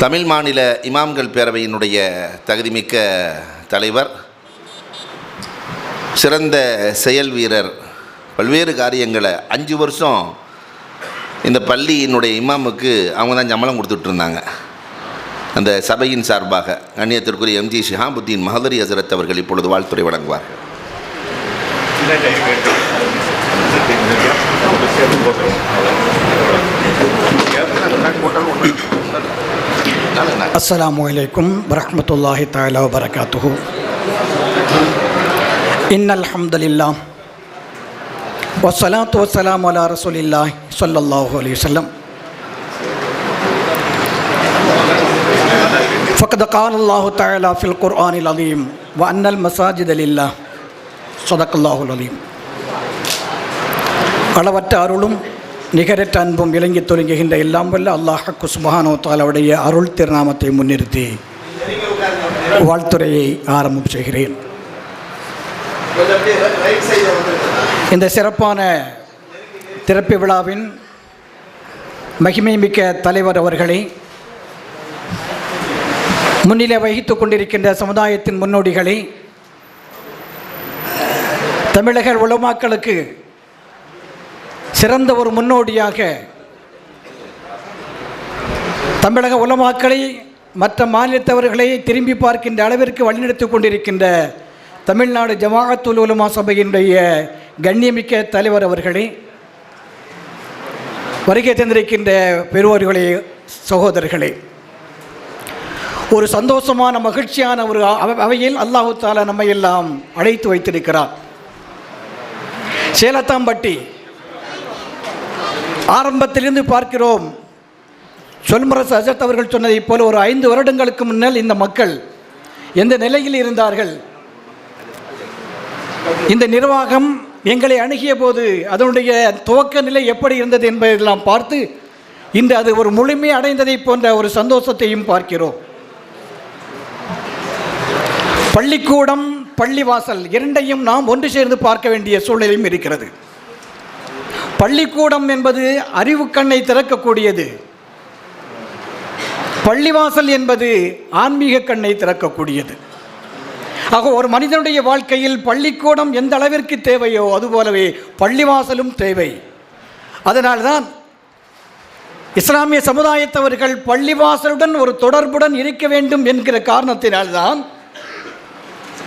தமிழ் மாநில இமாம்கள் பேரவையினுடைய தகுதிமிக்க தலைவர் சிறந்த செயல் வீரர் பல்வேறு காரியங்களை அஞ்சு வருஷம் இந்த பள்ளியினுடைய இமாமுக்கு அவங்க தான் சம்பளம் கொடுத்துட்ருந்தாங்க அந்த சபையின் சார்பாக கண்ணியத்திற்குரிய எம்ஜி ஷிஹாபுத்தீன் மஹதரி ஹசரத் அவர்கள் இப்பொழுது வாழ்த்துறை வழங்குவார்கள் السلام عليكم ورحمة الله تعالى وبركاته إن الحمد لله والصلاة والسلام على رسول الله صلى الله عليه وسلم فقد قال الله تعالى في القرآن العظيم وأن المساجد لله صدق الله العظيم அளவற்ற அருளும் நிகரற்ற அன்பும் விளங்கி தொடங்குகின்ற எல்லாம் வல்ல அல்லாஹ் சுபஹானோ தாலாவுடைய அருள் திருநாமத்தை முன்னிறுத்தி வாழ்த்துறையை ஆரம்பம் செய்கிறேன். இந்த சிறப்பான திறப்பு விழாவின் மகிமை மிக்க தலைவர் அவர்களை முன்னிலை வகித்துக் கொண்டிருக்கின்ற சமுதாயத்தின் முன்னோடிகளை தமிழக உளமாக்களுக்கு சிறந்த ஒரு முன்னோடியாக தமிழக உலமாக்களை மற்ற மாநிலத்தவர்களை திரும்பி பார்க்கின்ற அளவிற்கு வழிநடத்தி கொண்டிருக்கின்ற தமிழ்நாடு ஜமாஅத்துல் உலமா சபையினுடைய கண்ணியமிக்க தலைவர் அவர்களே வருகை தந்திருக்கின்ற பெருவர்களே சகோதரர்களே. ஒரு சந்தோஷமான மகிழ்ச்சியான ஒரு அவ- அவையில் அல்லாஹு தாலா நம்மை எல்லாம் அழைத்து வைத்திருக்கிறார். சேலத்தாம்பட்டி ஆரம்பத்திலிருந்து பார்க்கிறோம். சொல்முரசு அஜத் அவர்கள் சொன்னதைப் போல ஒரு ஐந்து வருடங்களுக்கு முன்னால் இந்த மக்கள் எந்த நிலையில் இருந்தார்கள்? இந்த நிர்வாகம் எங்களை அணுகிய போது அதனுடைய துவக்க நிலை எப்படி இருந்தது என்பதெல்லாம் பார்த்து இன்று அது ஒரு முழுமை அடைந்ததை போன்ற ஒரு சந்தோஷத்தையும் பார்க்கிறோம். பள்ளிக்கூடம் பள்ளிவாசல் இரண்டையும் நாம் ஒன்று சேர்ந்து பார்க்க வேண்டிய சூழ்நிலையும் இருக்கிறது. பள்ளிக்கூடம் என்பது அறிவு கண்ணை திறக்கக்கூடியது. பள்ளிவாசல் என்பது ஆன்மீக கண்ணை திறக்கக்கூடியது. ஆக ஒரு மனிதனுடைய வாழ்க்கையில் பள்ளிக்கூடம் எந்த அளவிற்கு தேவையோ அதுபோலவே பள்ளிவாசலும் தேவை. அதனால்தான் இஸ்லாமிய சமுதாயத்தவர்கள் பள்ளிவாசலுடன் ஒரு தொடர்புடன் இருக்க வேண்டும் என்கிற காரணத்தினால்தான்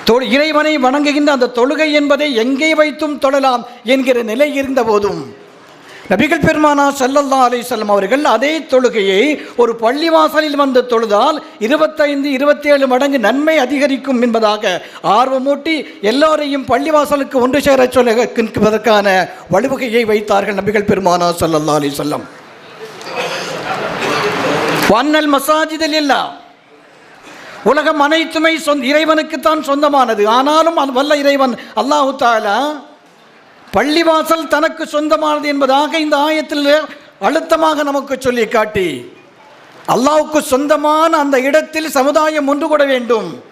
தொ- இறைவனை வணங்குகின்ற அந்த தொழுகை என்பதை எங்கே வைத்தும் தொழலாம் என்கிற நிலை இருந்த போதும் நபிகள் பெருமானா சல்லல்லா அலிசல்லம் அவர்கள் அதே தொழுகையை ஒரு பள்ளிவாசலில் வந்து தொழுதால் இருபத்தைந்து இருபத்தேழு மடங்கு நன்மை அதிகரிக்கும் என்பதாக ஆர்வமூட்டி எல்லோரையும் பள்ளிவாசலுக்கு ஒன்று சேர சொல்லுவதற்கான வழிவகையை வைத்தார்கள் நபிகள் பெருமானா சல்லல்லா அலிசல்லம் வன்னல் மசாஜிதல் எல்லாம் உலகம் அனைத்துமே சொந்த இறைவனுக்குத்தான் சொந்தமானது. ஆனாலும் அது வல்ல இறைவன் அல்லாஹு தாலா பள்ளிவாசல் தனக்கு சொந்தமானது என்பதாக இந்த ஆயத்தில் அழுத்தமாக நமக்கு சொல்லி காட்டி அல்லாவுக்கு சொந்தமான அந்த இடத்தில் சமுதாயம் ஒன்று கூட வேண்டும்.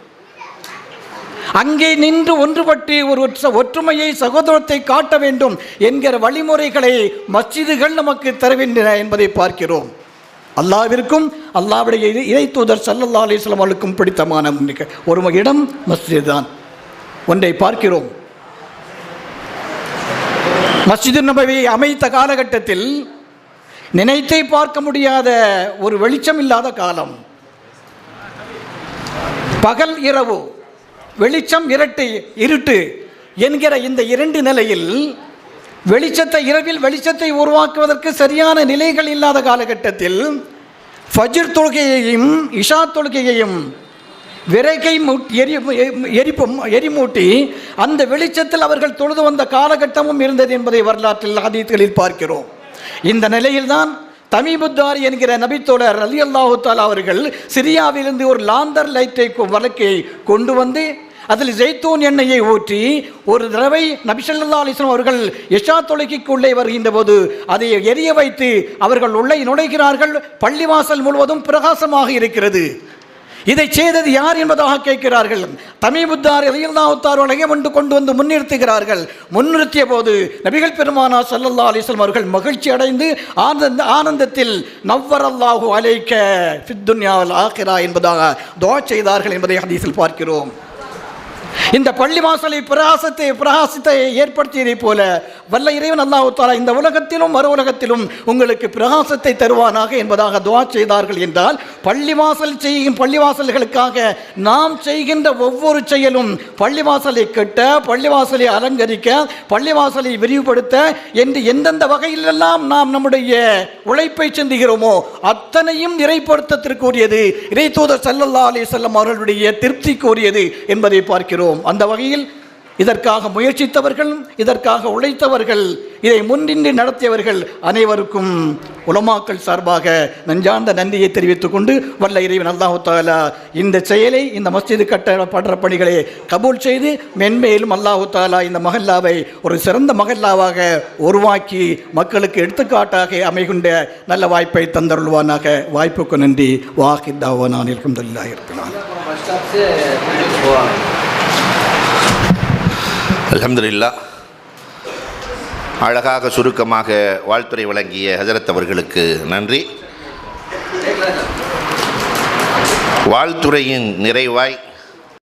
அங்கே நின்று ஒன்றுபட்டு ஒரு ஒற்றுமையை சகோதரத்தை காட்ட வேண்டும் என்கிற வழிமுறைகளை மஸ்ஜிதுகள் நமக்கு தருகின்றன என்பதை பார்க்கிறோம். அல்லாவிற்கும் அல்லாவுடைய இறை- இறை தூதர் சல்லல்லா அலிஸ்லாம் அவர்களுக்கும் பிடித்தமான ஒரு இடம் மஸ்ஜித் தான் ஒன்றை பார்க்கிறோம். மஸ்ஜிது நபவி அமைத்த காலகட்டத்தில் நினைத்தே பார்க்க முடியாத ஒரு வெளிச்சம் இல்லாத காலம். பகல் இரவு வெளிச்சம் இரட்டு இருட்டு என்கிற இந்த இரண்டு நிலையில் வெளிச்சத்தை இரவில் வெளிச்சத்தை உருவாக்குவதற்கு சரியான நிலைகள் இல்லாத காலகட்டத்தில் ஃபஜிர் தொழுகையையும் இஷா தொழுகையையும் விறகை எரி எரிப்பும் எரிமூட்டி அந்த வெளிச்சத்தில் அவர்கள் தொழுது வந்த காலகட்டமும் இருந்தது என்பதை வரலாற்றில் ஹதீத்களில் பார்க்கிறோம். இந்த நிலையில்தான் தமிபுத்தார் என்கிற நபித்தோழர் அலி அல்லாஹு தாலா அவர்கள் சிரியாவிலிருந்து ஒரு லாந்தர் லைட்டை வழக்கை கொண்டு வந்து அதில் ஜெய்தூன் எண்ணெயை ஊற்றி ஒரு தடவை நபிசல்லா அலிஸ்லாம் அவர்கள் எஷா தொழுகைக்குள்ளே வருகின்ற போது அதை எரிய வைத்து அவர்கள் உள்ளே நுழைகிறார்கள். பள்ளிவாசல் முழுவதும் பிரகாசமாக இருக்கிறது. இதை செய்தது யார் என்பதாக கேட்கிறார்கள். தமிமுத்தார் இளையல்லாவுத்தார் வளையம் கொண்டு வந்து முன்னிறுத்துகிறார்கள். முன்னிறுத்திய போது நபிகள் பெருமானா சல்லல்லா அலிஸ்லாம் அவர்கள் மகிழ்ச்சி அடைந்து ஆனந்த ஆனந்தத்தில் நவ்வர் அல்லாஹு அலைக்க ஃபித்துன்யாவல் ஆகிரா என்பதாக துவா செய்தார்கள் என்பதை ஹதீஸில் பார்க்கிறோம். இந்த பள்ளி வாசலை பிரகாசத்தை பிரகாசத்தை ஏற்படுத்தியதைப் போல வல்ல இறைவன் அல்லாஹ் இந்த உலகத்திலும் மறு உலகத்திலும் உங்களுக்கு பிரகாசத்தை தருவானாக என்பதாக துவா செய்தார்கள் என்றால் பள்ளிவாசல் செய்யும் பள்ளிவாசல்களுக்காக நாம் செய்கின்ற ஒவ்வொரு செயலும் பள்ளிவாசலை கட்ட பள்ளிவாசலை அலங்கரிக்க பள்ளிவாசலை விரிவுபடுத்த என்று எந்தெந்த வகையிலெல்லாம் நாம் நம்முடைய உழைப்பை சிந்துகிறோமோ அத்தனையும் இறைப்படுத்தத்திற்குரியது இறை தூதர் சல்லல்லா அலி செல்லம் அவர்களுடைய திருப்திக்குரியது என்பதை பார்க்கிறோம். அந்த வகையில் இதற்காக முயற்சித்தவர்கள் இதற்காக உழைத்தவர்கள் இதை முன்னின்று நடத்தியவர்கள் அனைவருக்கும் உலமாக்கள் சார்பாக நஞ்சார்ந்த நன்றியை தெரிவித்துக் கொண்டு வல்ல இறைவன் அல்லாஹு தாலா இந்த செயலை இந்த மஸ்ஜிது கட்டப்படுற பணிகளை கபூல் செய்து மென்மேலும் அல்லாஹு தாலா இந்த மகல்லாவை ஒரு சிறந்த மகல்லாவாக உருவாக்கி மக்களுக்கு எடுத்துக்காட்டாக அமைகின்ற நல்ல வாய்ப்பை தந்தருள்வானாக. வாய்ப்புக்கு நன்றி. வாஹிதாவான இருக்கும் தல்லாக இருக்கலாம் அலமதுல்லா அழகாக சுருக்கமாக வாழ்த்துறை வழங்கிய ஹஜரத் அவர்களுக்கு நன்றி. வாழ்த்துறையின் நிறைவாய்